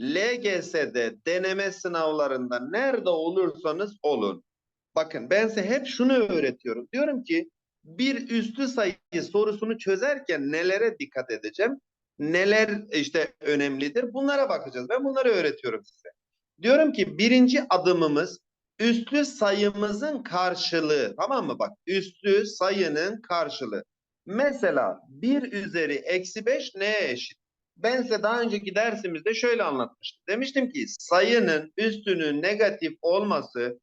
LGS'de deneme sınavlarında nerede olursanız olun. Bakın ben size hep şunu öğretiyorum. Diyorum ki bir üstü sayı sorusunu çözerken nelere dikkat edeceğim? Neler işte önemlidir? Bunlara bakacağız. Ben bunları öğretiyorum size. Diyorum ki birinci adımımız üslü sayımızın karşılığı. Tamam mı? Bak üslü sayının karşılığı. Mesela 1 üzeri eksi 5 neye eşit? Ben size daha önceki dersimizde şöyle anlatmıştım. Demiştim ki sayının üstünün negatif olması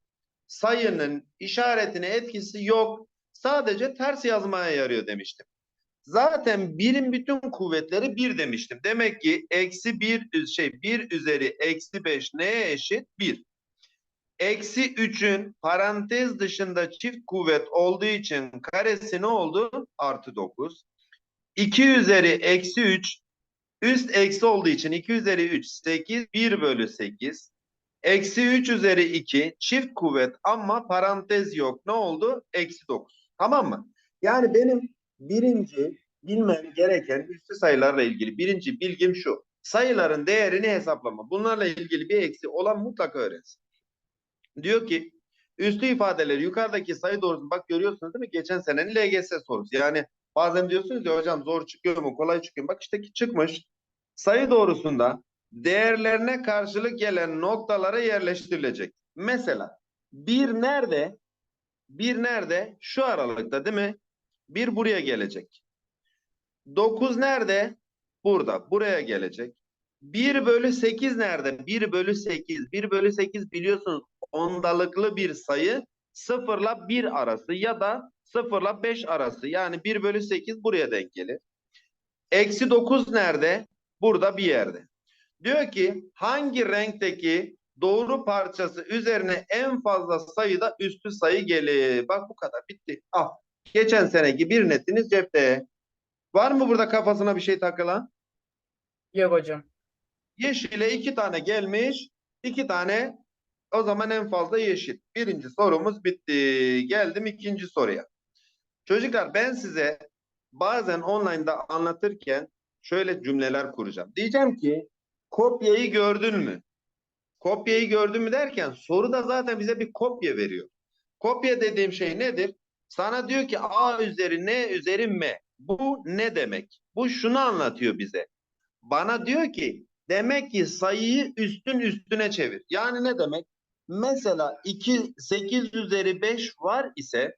sayının işaretine etkisi yok. Sadece ters yazmaya yarıyor demiştim. Zaten birin bütün kuvvetleri bir demiştim. Demek ki eksi bir şey bir üzeri eksi beş neye eşit? Bir. Eksi üçün parantez dışında çift kuvvet olduğu için karesi ne oldu? Artı dokuz. 2 üzeri eksi 3 üst eksi olduğu için 2 üzeri 3 8 1 bölü 8 eksi 3 üzeri 2 çift kuvvet ama parantez yok ne oldu? Eksi 9 tamam mı? Yani benim birinci bilmem gereken üstü sayılarla ilgili birinci bilgim şu sayıların değerini hesaplama bunlarla ilgili bir eksi olan mutlaka öğrensin. Diyor ki üstü ifadeleri yukarıdaki sayı doğrusu bak görüyorsunuz değil mi? Geçen senenin LGS sorusu. Yani bazen diyorsunuz ya hocam zor çıkıyor mu kolay çıkıyor mu? Bak işte çıkmış. Sayı doğrusunda değerlerine karşılık gelen noktalara yerleştirilecek. Mesela bir nerede? Bir nerede? Şu aralıkta değil mi? Bir buraya gelecek. Dokuz nerede? Burada. Buraya gelecek. 1 bölü 8 nerede? 1 bölü 8. 1 bölü 8 biliyorsunuz ondalıklı bir sayı. 0 ile 1 arası ya da 0 ile 5 arası. Yani 1 bölü 8 buraya denk gelir. Eksi 9 nerede? Burada bir yerde. Diyor ki hangi renkteki doğru parçası üzerine en fazla sayıda üstü sayı gelir? Bak bu kadar bitti. Al. Geçen seneki bir netiniz cepte. Var mı burada kafasına bir şey takılan? Yok hocam. Yeşile iki tane gelmiş. iki tane o zaman en fazla yeşil. Birinci sorumuz bitti. Geldim ikinci soruya. Çocuklar ben size bazen online'da anlatırken şöyle cümleler kuracağım. Diyeceğim ki kopyayı gördün mü? Kopyayı gördün mü derken soru da zaten bize bir kopya veriyor. Kopya dediğim şey nedir? Sana diyor ki A üzeri N üzeri M. Bu ne demek? Bu şunu anlatıyor bize. Bana diyor ki demek ki sayıyı üstün üstüne çevir. Yani ne demek? Mesela 2, 8 üzeri 5 var ise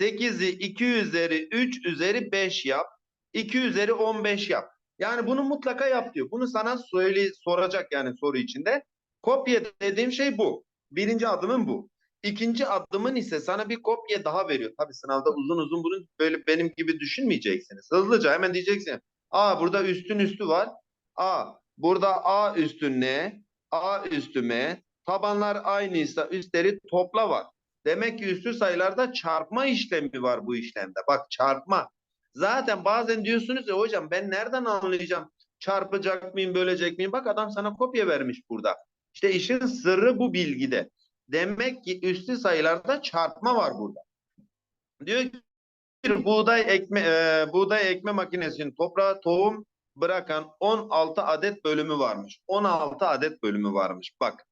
8'i 2 üzeri 3 üzeri 5 yap. 2 üzeri 15 yap. Yani bunu mutlaka yap diyor. Bunu sana söyle, soracak yani soru içinde. Kopya dediğim şey bu. Birinci adımın bu. İkinci adımın ise sana bir kopya daha veriyor. Tabii sınavda uzun uzun bunu böyle benim gibi düşünmeyeceksiniz. Hızlıca hemen diyeceksin. Aa burada üstün üstü var. A. Burada A üstü N. A üstü M. Tabanlar aynıysa üstleri topla var. Demek ki üstü sayılarda çarpma işlemi var bu işlemde. Bak çarpma. Zaten bazen diyorsunuz ya hocam ben nereden anlayacağım? Çarpacak mıyım, bölecek miyim? Bak adam sana kopya vermiş burada. İşte işin sırrı bu bilgide. Demek ki üstü sayılarda çarpma var burada. Diyor ki bir buğday ekme e, buğday ekme makinesinin toprağa tohum bırakan 16 adet bölümü varmış. 16 adet bölümü varmış. Bak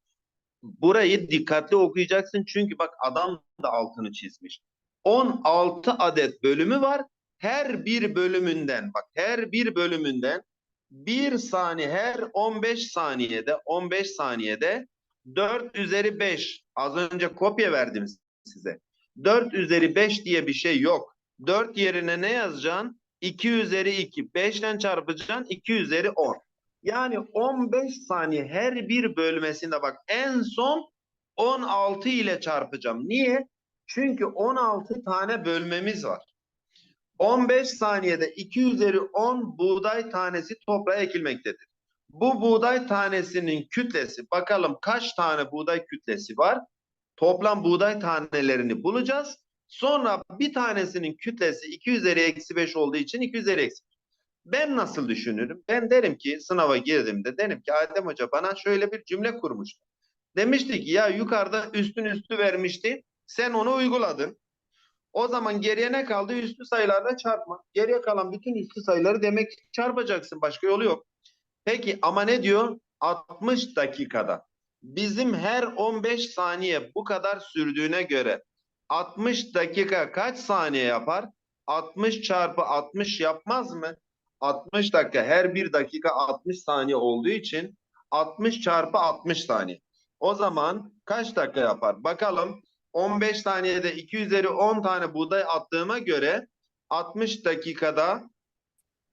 burayı dikkatli okuyacaksın çünkü bak adam da altını çizmiş. 16 adet bölümü var. Her bir bölümünden bak her bir bölümünden bir saniye her 15 saniyede 15 saniyede 4 üzeri 5 az önce kopya verdim size. 4 üzeri 5 diye bir şey yok. 4 yerine ne yazacaksın? 2 üzeri 2. 5 ile çarpacaksın 2 üzeri 10. Yani 15 saniye her bir bölmesinde bak en son 16 ile çarpacağım. Niye? Çünkü 16 tane bölmemiz var. 15 saniyede 2 üzeri 10 buğday tanesi toprağa ekilmektedir. Bu buğday tanesinin kütlesi bakalım kaç tane buğday kütlesi var? Toplam buğday tanelerini bulacağız. Sonra bir tanesinin kütlesi 2 üzeri eksi 5 olduğu için 2 üzeri eksi ben nasıl düşünürüm? Ben derim ki sınava girdiğimde derim ki Adem Hoca bana şöyle bir cümle kurmuştu. Demişti ki ya yukarıda üstün üstü vermişti. Sen onu uyguladın. O zaman geriye ne kaldı? Üstü sayılarla çarpma. Geriye kalan bütün üstü sayıları demek ki çarpacaksın. Başka yolu yok. Peki ama ne diyor? 60 dakikada bizim her 15 saniye bu kadar sürdüğüne göre 60 dakika kaç saniye yapar? 60 çarpı 60 yapmaz mı? 60 dakika her bir dakika 60 saniye olduğu için 60 çarpı 60 saniye. O zaman kaç dakika yapar? Bakalım 15 saniyede 2 üzeri 10 tane buğday attığıma göre 60 dakikada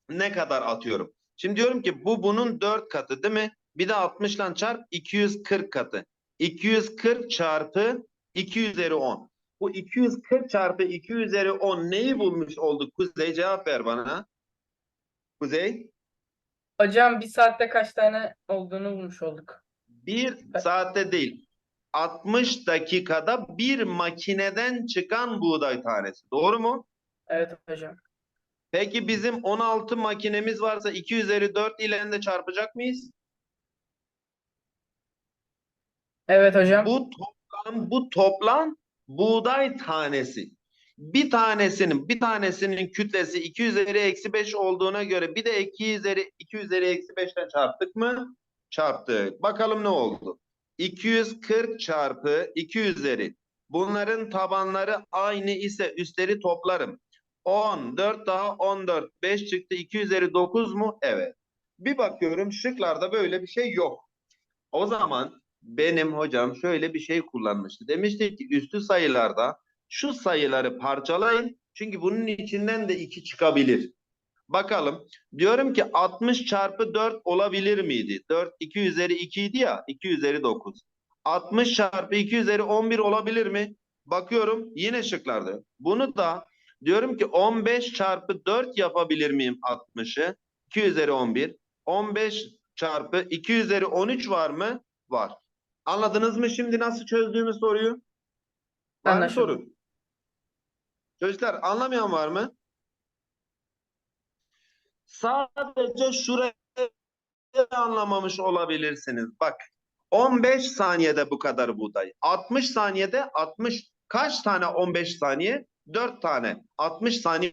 ne kadar atıyorum? Şimdi diyorum ki bu bunun 4 katı değil mi? Bir de 60 ile çarp 240 katı. 240 çarpı 2 üzeri 10. Bu 240 çarpı 2 üzeri 10 neyi bulmuş olduk? Kuzey cevap ver bana. Kuzey. Hocam bir saatte kaç tane olduğunu bulmuş olduk. Bir saatte değil. 60 dakikada bir makineden çıkan buğday tanesi. Doğru mu? Evet hocam. Peki bizim 16 makinemiz varsa 2 üzeri 4 ile de çarpacak mıyız? Evet hocam. Bu toplam bu toplam buğday tanesi. Bir tanesinin bir tanesinin kütlesi 2 üzeri eksi 5 olduğuna göre bir de 2 üzeri 2 üzeri eksi 5'ten çarptık mı? Çarptık. Bakalım ne oldu? 240 çarpı 2 üzeri. Bunların tabanları aynı ise üstleri toplarım. 10, 4 daha 14, 5 çıktı. 2 üzeri 9 mu? Evet. Bir bakıyorum şıklarda böyle bir şey yok. O zaman benim hocam şöyle bir şey kullanmıştı. Demişti ki üstü sayılarda şu sayıları parçalayın. Çünkü bunun içinden de 2 çıkabilir. Bakalım. Diyorum ki 60 çarpı 4 olabilir miydi? 4 2 üzeri 2 idi ya. 2 üzeri 9. 60 çarpı 2 üzeri 11 olabilir mi? Bakıyorum yine şıklarda. Bunu da diyorum ki 15 çarpı 4 yapabilir miyim 60'ı? 2 üzeri 11. 15 çarpı 2 üzeri 13 var mı? Var. Anladınız mı şimdi nasıl çözdüğümü soruyu? Anlaşıldı. soru? Çocuklar anlamayan var mı? Sadece şurayı anlamamış olabilirsiniz. Bak 15 saniyede bu kadar buğday. 60 saniyede 60 kaç tane 15 saniye? 4 tane. 60 saniye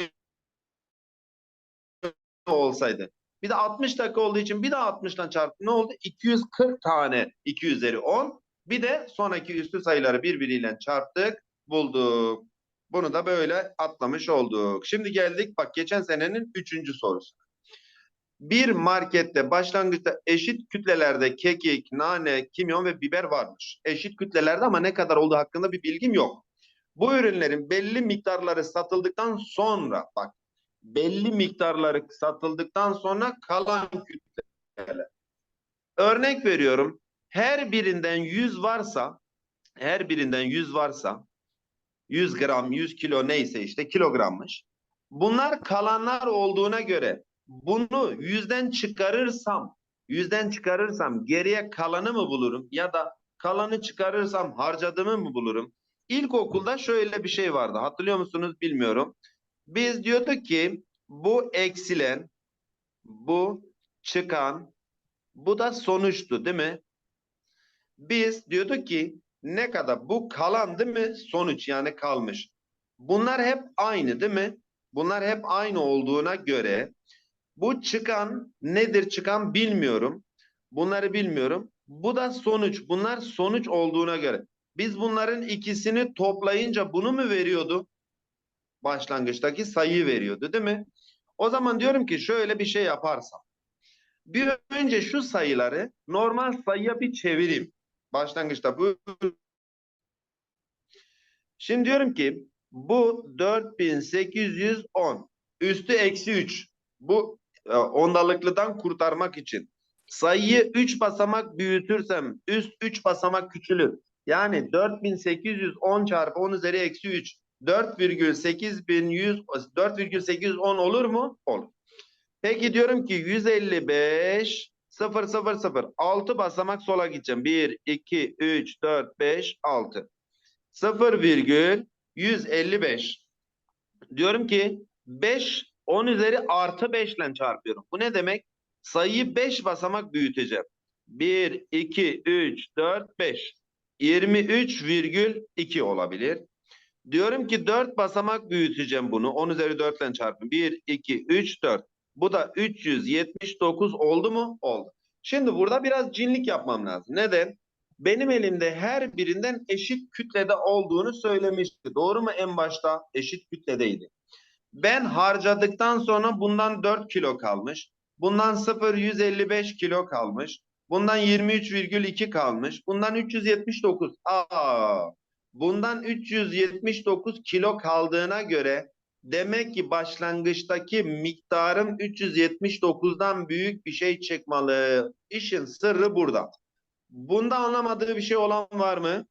olsaydı. Bir de 60 dakika olduğu için bir de 60'dan çarptı. Ne oldu? 240 tane 2 üzeri 10. Bir de sonraki üstü sayıları birbiriyle çarptık, bulduk. Bunu da böyle atlamış olduk. Şimdi geldik bak geçen senenin üçüncü sorusu. Bir markette başlangıçta eşit kütlelerde kekik, nane, kimyon ve biber varmış. Eşit kütlelerde ama ne kadar olduğu hakkında bir bilgim yok. Bu ürünlerin belli miktarları satıldıktan sonra bak belli miktarları satıldıktan sonra kalan kütleler. Örnek veriyorum. Her birinden 100 varsa her birinden 100 varsa 100 gram, 100 kilo neyse işte kilogrammış. Bunlar kalanlar olduğuna göre bunu yüzden çıkarırsam, yüzden çıkarırsam geriye kalanı mı bulurum ya da kalanı çıkarırsam harcadığımı mı bulurum? İlkokulda şöyle bir şey vardı. Hatırlıyor musunuz bilmiyorum. Biz diyorduk ki bu eksilen, bu çıkan, bu da sonuçtu değil mi? Biz diyorduk ki ne kadar bu kalan değil mi? Sonuç yani kalmış. Bunlar hep aynı değil mi? Bunlar hep aynı olduğuna göre bu çıkan nedir çıkan bilmiyorum. Bunları bilmiyorum. Bu da sonuç. Bunlar sonuç olduğuna göre. Biz bunların ikisini toplayınca bunu mu veriyordu? Başlangıçtaki sayıyı veriyordu değil mi? O zaman diyorum ki şöyle bir şey yaparsam. Bir önce şu sayıları normal sayıya bir çevireyim. Başlangıçta bu. Şimdi diyorum ki bu 4810 üstü eksi 3. Bu e, ondalıklıdan kurtarmak için. Sayıyı 3 basamak büyütürsem üst 3 basamak küçülür. Yani 4810 çarpı 10 üzeri eksi 3. 4,8100 4,810 olur mu? Olur. Peki diyorum ki 155 0 0 0 6 basamak sola gideceğim. 1 2 3 4 5 6. 0 virgül 155. Diyorum ki 5 10 üzeri artı 5 ile çarpıyorum. Bu ne demek? Sayıyı 5 basamak büyüteceğim. 1 2 3 4 5. 23,2 olabilir. Diyorum ki 4 basamak büyüteceğim bunu. 10 üzeri 4 ile çarpın. 1, 2, 3, 4. Bu da 379 oldu mu? Oldu. Şimdi burada biraz cinlik yapmam lazım. Neden? Benim elimde her birinden eşit kütlede olduğunu söylemişti. Doğru mu? En başta eşit kütledeydi. Ben harcadıktan sonra bundan 4 kilo kalmış. Bundan 0,155 kilo kalmış. Bundan 23,2 kalmış. Bundan 379. Aa, bundan 379 kilo kaldığına göre demek ki başlangıçtaki miktarım 379'dan büyük bir şey çıkmalı. İşin sırrı burada. Bunda anlamadığı bir şey olan var mı?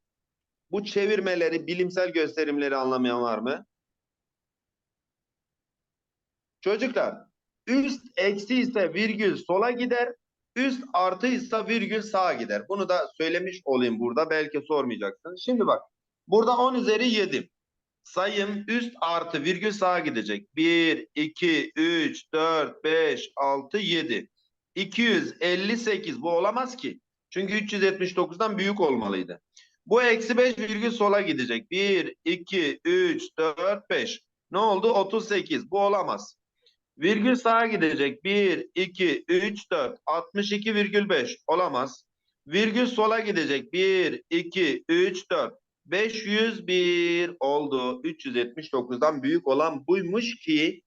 Bu çevirmeleri, bilimsel gösterimleri anlamayan var mı? Çocuklar, üst eksi ise virgül sola gider, üst artı ise virgül sağa gider. Bunu da söylemiş olayım burada. Belki sormayacaksın. Şimdi bak, burada 10 üzeri 7. Sayım üst artı virgül sağa gidecek. 1, 2, 3, 4, 5, 6, 7. 258 bu olamaz ki. Çünkü 379'dan büyük olmalıydı. Bu eksi 5 virgül sola gidecek. 1, 2, 3, 4, 5. Ne oldu? 38. Bu olamaz. Virgül sağa gidecek. 1, 2, 3, 4. 62,5 olamaz. Virgül sola gidecek. 1, 2, 3, 4. 501 oldu. 379'dan büyük olan buymuş ki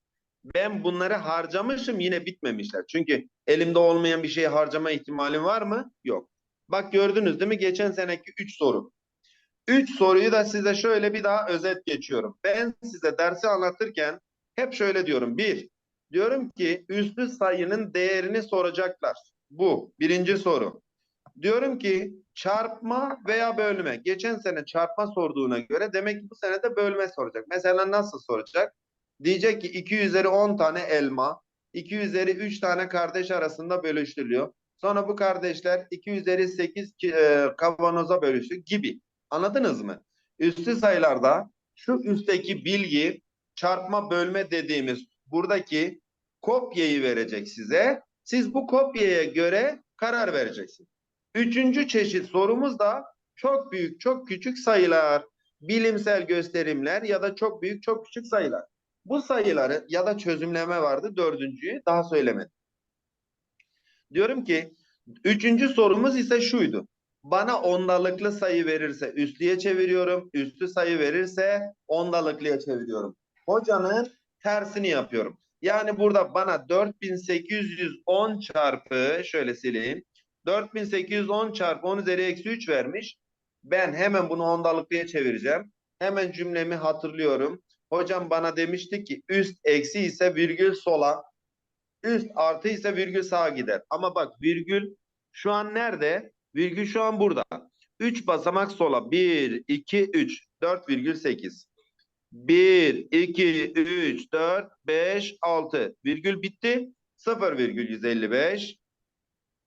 ben bunları harcamışım yine bitmemişler. Çünkü elimde olmayan bir şeyi harcama ihtimalim var mı? Yok. Bak gördünüz değil mi? Geçen seneki 3 soru. 3 soruyu da size şöyle bir daha özet geçiyorum. Ben size dersi anlatırken hep şöyle diyorum. 1. Diyorum ki üslü sayının değerini soracaklar. Bu birinci soru. Diyorum ki çarpma veya bölme. Geçen sene çarpma sorduğuna göre demek ki bu sene de bölme soracak. Mesela nasıl soracak? Diyecek ki 2 üzeri 10 tane elma, 2 üzeri 3 tane kardeş arasında bölüştürülüyor. Sonra bu kardeşler 2 üzeri 8 ki- e, kavanoza bölüştü gibi. Anladınız mı? Üstü sayılarda şu üstteki bilgi çarpma bölme dediğimiz buradaki kopyayı verecek size. Siz bu kopyaya göre karar vereceksiniz. Üçüncü çeşit sorumuz da çok büyük, çok küçük sayılar, bilimsel gösterimler ya da çok büyük, çok küçük sayılar. Bu sayıları ya da çözümleme vardı dördüncüyü daha söylemedim. Diyorum ki üçüncü sorumuz ise şuydu. Bana ondalıklı sayı verirse üstlüye çeviriyorum. Üstlü sayı verirse ondalıklıya çeviriyorum. Hocanın tersini yapıyorum. Yani burada bana 4810 çarpı şöyle sileyim. 4810 çarpı 10 üzeri eksi 3 vermiş. Ben hemen bunu ondalıklıya çevireceğim. Hemen cümlemi hatırlıyorum. Hocam bana demişti ki üst eksi ise virgül sola, üst artı ise virgül sağa gider. Ama bak virgül şu an nerede? Virgül şu an burada. 3 basamak sola. 1, 2, 3. 4,8. 1, 2, 3, 4, 5, 6. Virgül bitti. 0,155.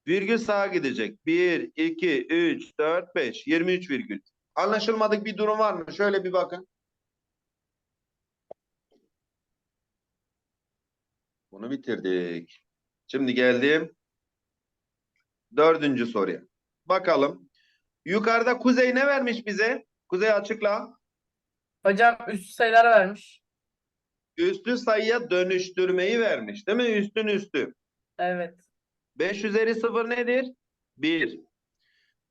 Virgül sağa gidecek. 1, 2, 3, 4, 5. 23 virgül. Anlaşılmadık bir durum var mı? Şöyle bir bakın. Bunu bitirdik. Şimdi geldim. Dördüncü soruya. Bakalım. Yukarıda Kuzey ne vermiş bize? Kuzey açıkla. Hocam üst sayılar vermiş. Üstü sayıya dönüştürmeyi vermiş. Değil mi? Üstün üstü. Evet. 5 üzeri 0 nedir? 1.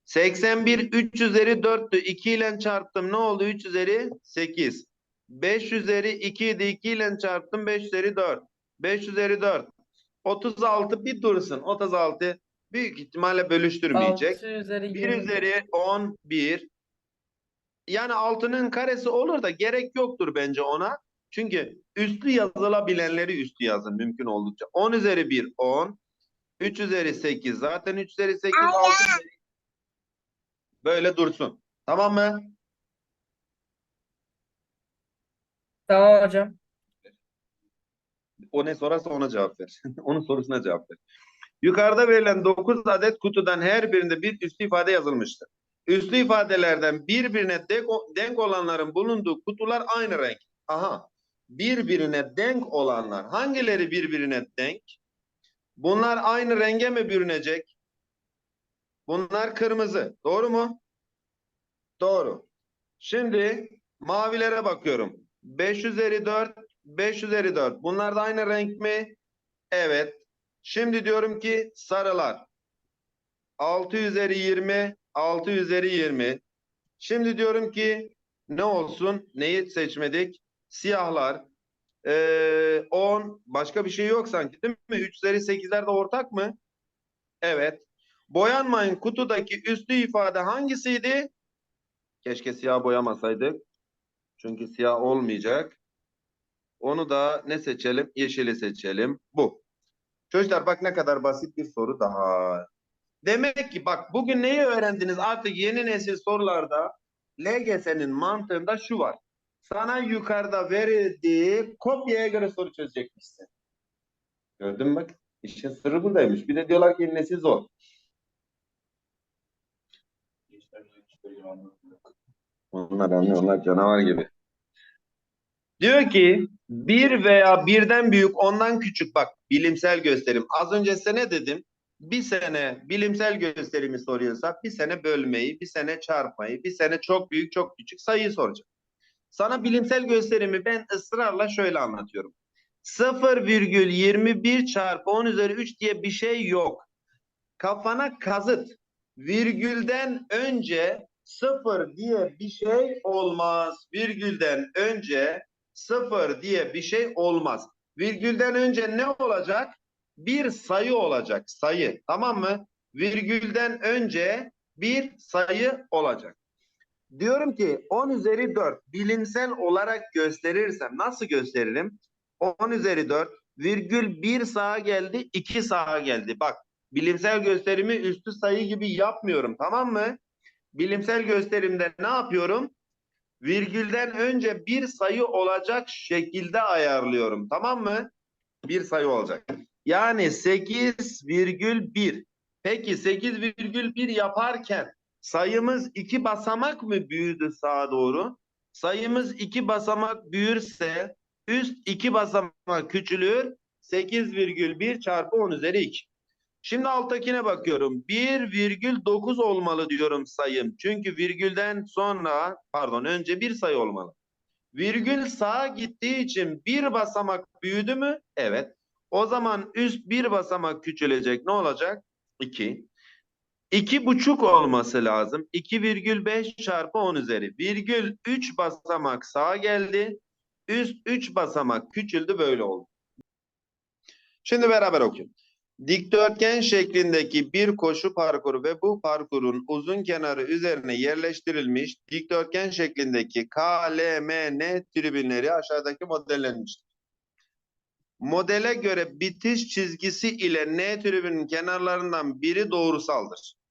81 3 üzeri 4'tü. 2 ile çarptım. Ne oldu? 3 üzeri 8. 5 üzeri 2 idi. 2 ile çarptım. 5 üzeri 4. 5 üzeri 4. 36 bir dursun. 36 büyük ihtimalle bölüştürmeyecek. 6 üzeri 1 20. üzeri 11. Yani 6'nın karesi olur da gerek yoktur bence ona. Çünkü üstlü yazılabilenleri üstü yazın mümkün oldukça. 10 üzeri 1 10. 3 üzeri 8 zaten 3 üzeri 8 6 üzeri. Böyle dursun. Tamam mı? Tamam hocam. O ne sorarsa ona cevap ver. Onun sorusuna cevap ver. Yukarıda verilen 9 adet kutudan her birinde bir üslü ifade yazılmıştır. Üslü ifadelerden birbirine denk, denk olanların bulunduğu kutular aynı renk. Aha. Birbirine denk olanlar. Hangileri birbirine denk? Bunlar aynı renge mi bürünecek? Bunlar kırmızı. Doğru mu? Doğru. Şimdi mavilere bakıyorum. 5 üzeri 4, 5 üzeri 4. Bunlar da aynı renk mi? Evet. Şimdi diyorum ki sarılar. 6 üzeri 20, 6 üzeri 20. Şimdi diyorum ki ne olsun? Neyi seçmedik? Siyahlar. Ee, 10. Başka bir şey yok sanki değil mi? 3 üzeri 8'ler de ortak mı? Evet. Boyanmayın kutudaki üslü ifade hangisiydi? Keşke siyah boyamasaydık. Çünkü siyah olmayacak. Onu da ne seçelim? Yeşili seçelim. Bu. Çocuklar bak ne kadar basit bir soru daha. Demek ki bak bugün neyi öğrendiniz? Artık yeni nesil sorularda LGS'nin mantığında şu var. Sana yukarıda verildiği kopyaya göre soru çözecekmişsin. Gördün mü bak? İşin sırrı buradaymış. Bir de diyorlar ki nesil zor. Onlar anlıyor. Onlar canavar gibi. Diyor ki bir veya birden büyük ondan küçük bak bilimsel gösterim. Az önce size ne dedim? Bir sene bilimsel gösterimi soruyorsak bir sene bölmeyi, bir sene çarpmayı, bir sene çok büyük çok küçük sayıyı soracak. Sana bilimsel gösterimi ben ısrarla şöyle anlatıyorum. 0,21 çarpı 10 üzeri 3 diye bir şey yok. Kafana kazıt. Virgülden önce sıfır diye bir şey olmaz. Virgülden önce sıfır diye bir şey olmaz. Virgülden önce ne olacak? Bir sayı olacak. Sayı. Tamam mı? Virgülden önce bir sayı olacak. Diyorum ki 10 üzeri 4 bilimsel olarak gösterirsem nasıl gösteririm? 10 üzeri 4 virgül 1 sağa geldi 2 sağa geldi. Bak bilimsel gösterimi üstü sayı gibi yapmıyorum tamam mı? Bilimsel gösterimde ne yapıyorum? Virgülden önce bir sayı olacak şekilde ayarlıyorum. Tamam mı? Bir sayı olacak. Yani 8,1. Peki 8,1 yaparken sayımız iki basamak mı büyüdü sağa doğru? Sayımız iki basamak büyürse üst iki basamak küçülür. 8,1 çarpı 10 üzeri 2. Şimdi alttakine bakıyorum. 1,9 olmalı diyorum sayım. Çünkü virgülden sonra pardon önce bir sayı olmalı. Virgül sağa gittiği için bir basamak büyüdü mü? Evet. O zaman üst bir basamak küçülecek. Ne olacak? 2. İki buçuk olması lazım. 2,5 çarpı 10 üzeri. Virgül 3 basamak sağa geldi. Üst 3 basamak küçüldü böyle oldu. Şimdi beraber okuyalım. Dikdörtgen şeklindeki bir koşu parkuru ve bu parkurun uzun kenarı üzerine yerleştirilmiş dikdörtgen şeklindeki K, L, M, N tribünleri aşağıdaki modellenmiştir. Modele göre bitiş çizgisi ile N tribünün kenarlarından biri doğrusaldır.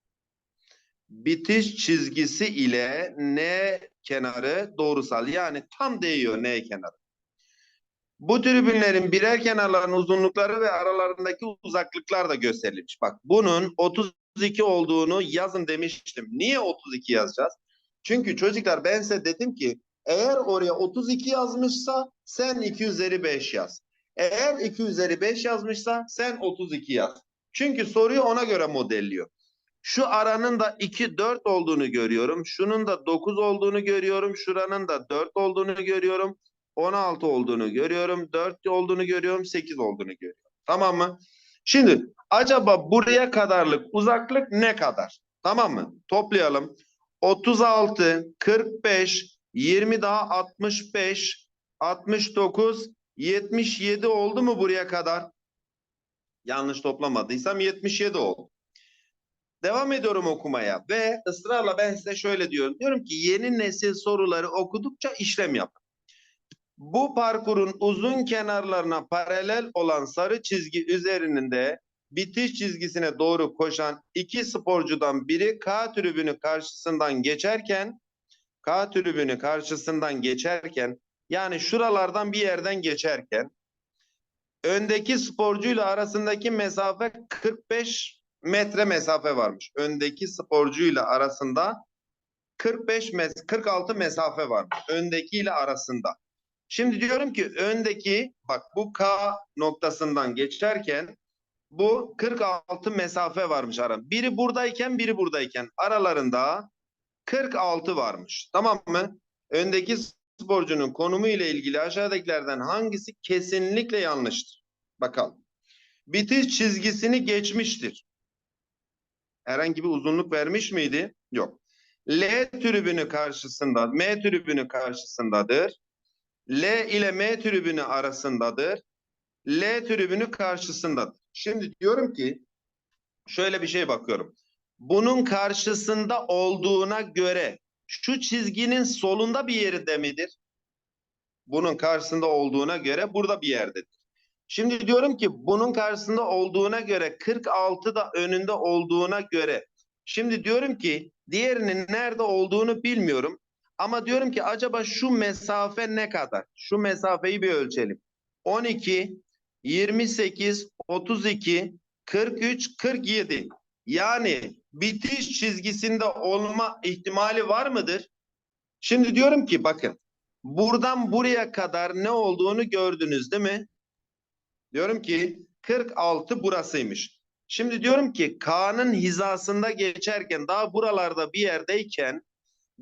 Bitiş çizgisi ile N kenarı doğrusal yani tam değiyor N kenarı. Bu tribünlerin birer kenarların uzunlukları ve aralarındaki uzaklıklar da gösterilmiş. Bak bunun 32 olduğunu yazın demiştim. Niye 32 yazacağız? Çünkü çocuklar ben size dedim ki eğer oraya 32 yazmışsa sen 2 üzeri 5 yaz. Eğer 2 üzeri 5 yazmışsa sen 32 yaz. Çünkü soruyu ona göre modelliyor. Şu aranın da 2, 4 olduğunu görüyorum. Şunun da 9 olduğunu görüyorum. Şuranın da 4 olduğunu görüyorum. 16 olduğunu görüyorum. 4 olduğunu görüyorum. 8 olduğunu görüyorum. Tamam mı? Şimdi acaba buraya kadarlık uzaklık ne kadar? Tamam mı? Toplayalım. 36, 45, 20 daha 65, 69, 77 oldu mu buraya kadar? Yanlış toplamadıysam 77 oldu. Devam ediyorum okumaya ve ısrarla ben size şöyle diyorum. Diyorum ki yeni nesil soruları okudukça işlem yap. Bu parkurun uzun kenarlarına paralel olan sarı çizgi üzerinde bitiş çizgisine doğru koşan iki sporcudan biri K tribünü karşısından geçerken K tribünü karşısından geçerken yani şuralardan bir yerden geçerken öndeki sporcuyla arasındaki mesafe 45 metre mesafe varmış. Öndeki sporcuyla arasında 45 mes 46 mesafe varmış. Öndekiyle arasında. Şimdi diyorum ki öndeki bak bu K noktasından geçerken bu 46 mesafe varmış ara. Biri buradayken biri buradayken aralarında 46 varmış. Tamam mı? Öndeki sporcunun konumu ile ilgili aşağıdakilerden hangisi kesinlikle yanlıştır? Bakalım. Bitiş çizgisini geçmiştir. Herhangi bir uzunluk vermiş miydi? Yok. L tribünü karşısında, M tribünü karşısındadır. L ile M tribünü arasındadır. L tribünü karşısındadır. Şimdi diyorum ki şöyle bir şey bakıyorum. Bunun karşısında olduğuna göre şu çizginin solunda bir yerde midir? Bunun karşısında olduğuna göre burada bir yerdedir. Şimdi diyorum ki bunun karşısında olduğuna göre 46 da önünde olduğuna göre. Şimdi diyorum ki diğerinin nerede olduğunu bilmiyorum. Ama diyorum ki acaba şu mesafe ne kadar? Şu mesafeyi bir ölçelim. 12, 28, 32, 43, 47. Yani bitiş çizgisinde olma ihtimali var mıdır? Şimdi diyorum ki bakın buradan buraya kadar ne olduğunu gördünüz değil mi? Diyorum ki 46 burasıymış. Şimdi diyorum ki K'nın hizasında geçerken daha buralarda bir yerdeyken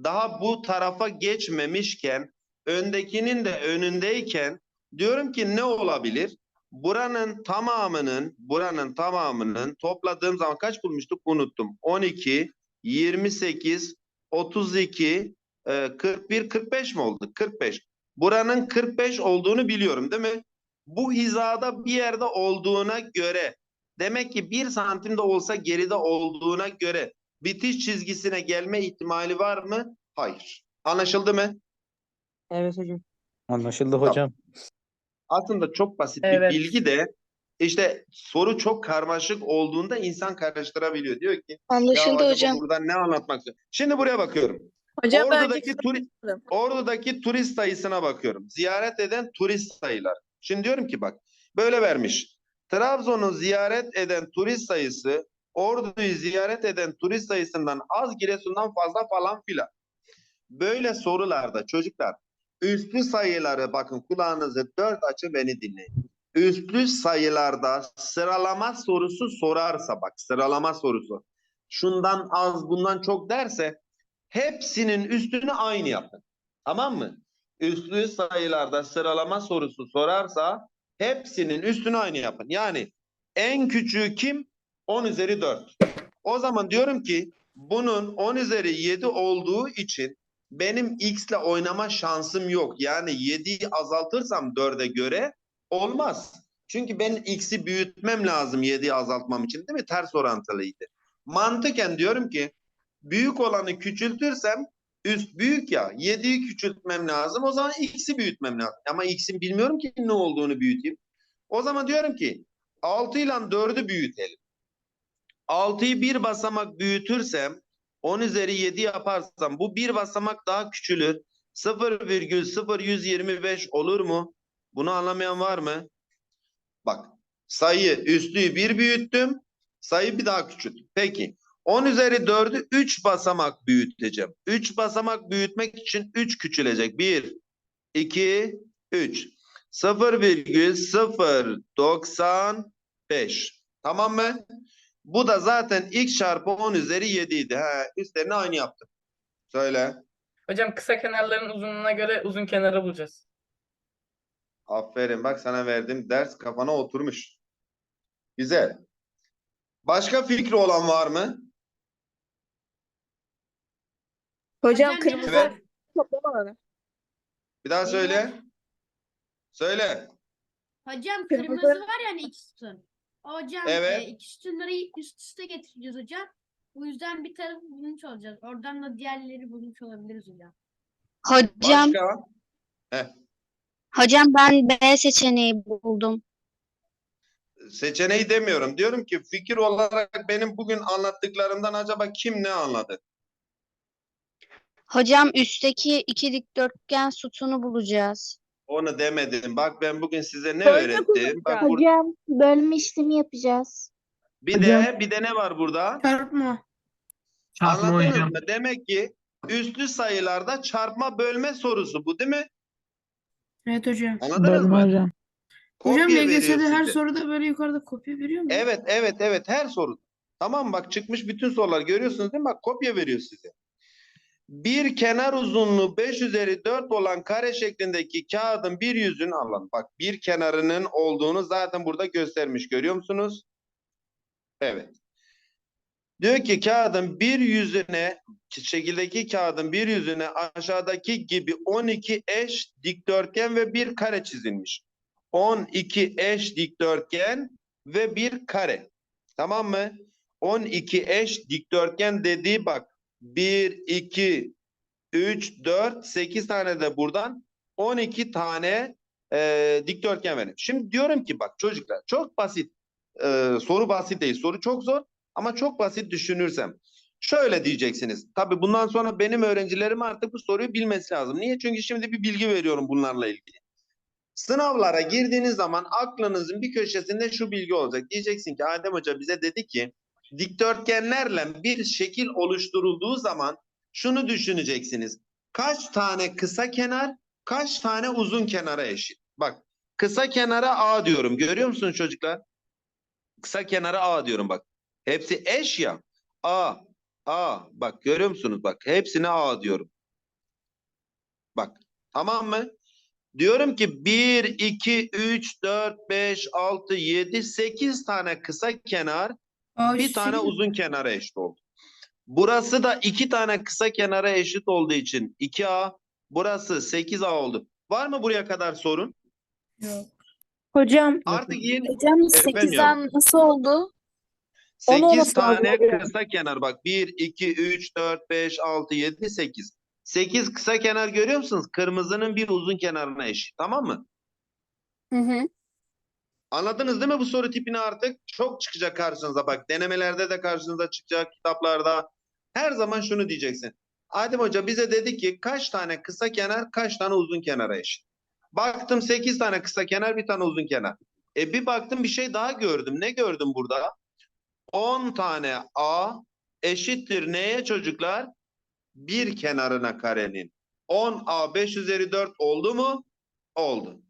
daha bu tarafa geçmemişken öndekinin de önündeyken diyorum ki ne olabilir? Buranın tamamının buranın tamamının topladığım zaman kaç bulmuştuk unuttum. 12, 28, 32, e, 41, 45 mi oldu? 45. Buranın 45 olduğunu biliyorum değil mi? Bu hizada bir yerde olduğuna göre demek ki bir santim de olsa geride olduğuna göre bitiş çizgisine gelme ihtimali var mı? Hayır. Anlaşıldı mı? Evet hocam. Anlaşıldı hocam. Aslında çok basit Evet. bir bilgi de işte soru çok karmaşık olduğunda insan karıştırabiliyor. Diyor ki Anlaşıldı hocam. burada ne anlatmak istiyor? Şimdi buraya bakıyorum. Hocam Ordu'daki, turi- Ordu'daki turist sayısına bakıyorum. Ziyaret eden turist sayılar. Şimdi diyorum ki bak böyle vermiş. Trabzon'u ziyaret eden turist sayısı Ordu'yu ziyaret eden turist sayısından az Giresun'dan fazla falan filan. Böyle sorularda çocuklar üstlü sayıları bakın kulağınızı dört açın beni dinleyin. Üstlü sayılarda sıralama sorusu sorarsa bak sıralama sorusu. Şundan az bundan çok derse hepsinin üstünü aynı yapın. Tamam mı? Üstlü sayılarda sıralama sorusu sorarsa hepsinin üstünü aynı yapın. Yani en küçüğü kim? 10 üzeri 4. O zaman diyorum ki bunun 10 üzeri 7 olduğu için benim x ile oynama şansım yok. Yani 7'yi azaltırsam 4'e göre olmaz. Çünkü ben x'i büyütmem lazım 7'yi azaltmam için değil mi? Ters orantılıydı. Mantıken diyorum ki büyük olanı küçültürsem üst büyük ya 7'yi küçültmem lazım. O zaman x'i büyütmem lazım. Ama x'in bilmiyorum ki ne olduğunu büyüteyim. O zaman diyorum ki 6 ile 4'ü büyütelim. 6'yı bir basamak büyütürsem 10 üzeri 7 yaparsam bu bir basamak daha küçülür. 0,0125 olur mu? Bunu anlamayan var mı? Bak sayı üstlüğü bir büyüttüm. Sayı bir daha küçülttüm. Peki 10 üzeri 4'ü 3 basamak büyüteceğim. 3 basamak büyütmek için 3 küçülecek. 1, 2, 3. 0,095. Tamam mı? Bu da zaten x çarpı 10 üzeri 7 idi. He, üstlerini aynı yaptım. Söyle. hocam kısa kenarların uzunluğuna göre uzun kenarı bulacağız. Aferin bak sana verdim ders kafana oturmuş. Güzel. Başka fikri olan var mı? Hocam Hocam kırmızı Evet. toplama alanı. Bir daha söyle. Söyle. Hocam Kırmızı. kırmızı var yani iki sütun. Hocam Evet. e, iki sütunları üst üste getireceğiz hocam. Bu yüzden bir tarafı bulmuş olacağız. Oradan da diğerleri bulmuş olabiliriz hocam. Hocam, Başka? hocam ben B seçeneği buldum. Seçeneği demiyorum. Diyorum ki fikir olarak benim bugün anlattıklarımdan acaba kim ne anladı? Hocam üstteki iki dikdörtgen sütunu bulacağız. Onu demedim. Bak ben bugün size ne Böyle öğrettim? Bak bur- Hocam bölme işlemi yapacağız. bir de bir de ne var burada? Çarpma. Anladınız mı? Demek ki üstlü sayılarda çarpma bölme sorusu bu değil mi? Evet hocam. Anladınız mı? hocam. Kopya Hocam veriyor LGS'de her size. soruda böyle yukarıda kopya veriyor mu? Evet, evet, evet. Her soru. Tamam bak çıkmış bütün sorular görüyorsunuz değil mi? Bak kopya veriyor size. Bir kenar uzunluğu 5 üzeri 4 olan kare şeklindeki kağıdın bir yüzünü alın. Bak bir kenarının olduğunu zaten burada göstermiş. Görüyor musunuz? Evet. Diyor ki kağıdın bir yüzüne şekildeki kağıdın bir yüzüne aşağıdaki gibi 12 eş dikdörtgen ve bir kare çizilmiş. 12 eş dikdörtgen ve bir kare. Tamam mı? 12 eş dikdörtgen dediği bak 1, 2, 3, 4, 8 tane de buradan 12 tane e, dikdörtgen verin. Şimdi diyorum ki bak çocuklar çok basit. E, soru basit değil. Soru çok zor ama çok basit düşünürsem. Şöyle diyeceksiniz. Tabii bundan sonra benim öğrencilerim artık bu soruyu bilmesi lazım. Niye? Çünkü şimdi bir bilgi veriyorum bunlarla ilgili. Sınavlara girdiğiniz zaman aklınızın bir köşesinde şu bilgi olacak. Diyeceksin ki Adem Hoca bize dedi ki dikdörtgenlerle bir şekil oluşturulduğu zaman şunu düşüneceksiniz. Kaç tane kısa kenar, kaç tane uzun kenara eşit? Bak kısa kenara A diyorum. Görüyor musunuz çocuklar? Kısa kenara A diyorum bak. Hepsi eş ya. A, A. Bak görüyor musunuz? Bak hepsine A diyorum. Bak tamam mı? Diyorum ki 1, 2, 3, 4, 5, 6, 7, 8 tane kısa kenar Bir tane uzun kenara eşit oldu. Burası da iki tane kısa kenara eşit olduğu için 2A. Burası 8A oldu. Var mı buraya kadar sorun? Yok. Hocam, Artık yeni hocam Efendim 8'den nasıl oldu? On 8 olması lazım tane kısa kenar bak 1, 2, 3, 4, 5, 6, 7, 8. 8 kısa kenar görüyor musunuz? Kırmızının bir uzun kenarına eşit. Tamam mı? Hı hı. Anladınız değil mi bu soru tipini artık? Çok çıkacak karşınıza bak. Denemelerde de karşınıza çıkacak, kitaplarda. Her zaman şunu diyeceksin. Adem Hoca bize dedi ki kaç tane kısa kenar, kaç tane uzun kenara eşit. Baktım 8 tane kısa kenar, bir tane uzun kenar. E bir baktım bir şey daha gördüm. Ne gördüm burada? 10 tane A eşittir neye çocuklar? Bir kenarına karenin. 10A 5 üzeri 4 oldu mu? Oldu.